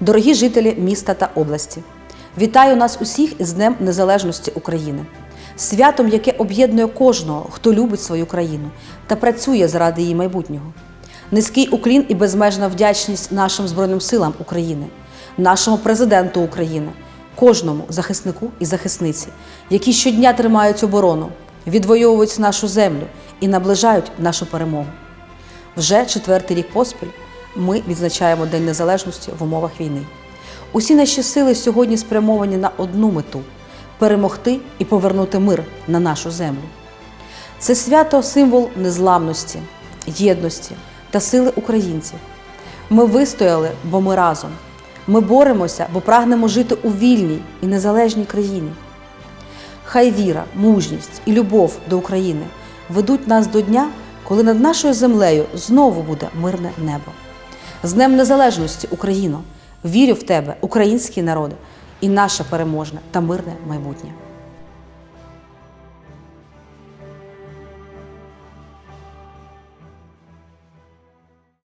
Дорогі жителі міста та області, вітаю нас усіх із Днем Незалежності України, святом, яке об'єднує кожного, хто любить свою країну та працює заради її майбутнього. Низький уклін і безмежна вдячність нашим Збройним силам України, нашому президенту України, кожному захиснику і захисниці, які щодня тримають оборону, відвоюють нашу землю і наближають нашу перемогу. Вже четвертий рік поспіль ми відзначаємо День Незалежності в умовах війни. Усі наші сили сьогодні спрямовані на одну мету перемогти і повернути мир на нашу землю. Це свято символ незламності, єдності та сили українців. Ми вистояли, бо ми разом. Ми боремося, бо прагнемо жити у вільній і незалежній країні. Хай віра, мужність і любов до України ведуть нас до дня, коли над нашою землею знову буде мирне небо. З Днем Незалежності, Україно! Вірю в тебе, український народ, і наше переможне та мирне майбутнє.